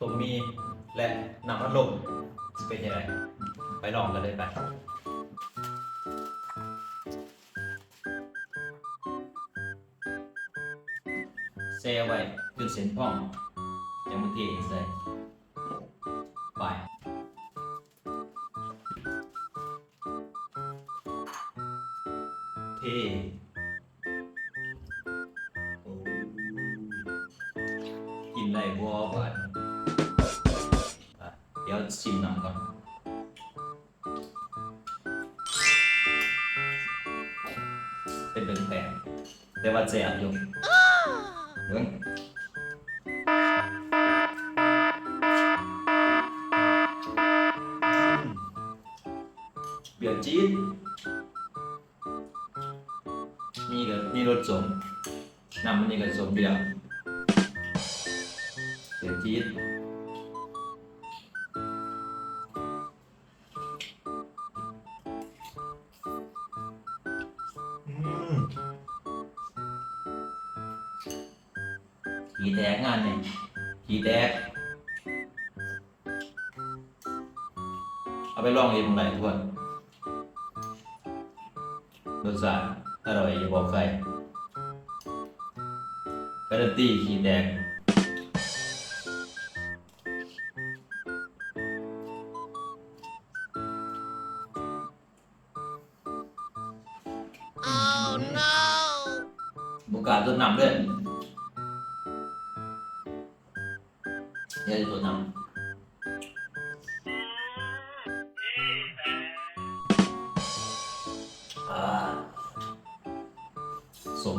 ตัวมีและนำพัดลมจะเป็นยังไงไปลองกันเลยไปเซไว้จนเส้นพ่องยังไม่เทใส่ไปเทกินไรบัวบานอะ เดี๋ยวชิมน้ำก่อนเป็นเป็นแผนแต่ว่าแสบอยู่เบิ่งเบียร์จี๊ดนี่ก็นี่รสสมน้ำมันนี่ก็สมเบียร์เบียร์จี๊ด ขี่แตกงานนี่ขี่แตกเอาไปลองเองมึงไหนทุกคนรสชาติอร่อยอย่าบอกใครการันตีขี่แตกบุกกาตัวนำด้วย เดี๋ยวจะตัวนำอ่าสม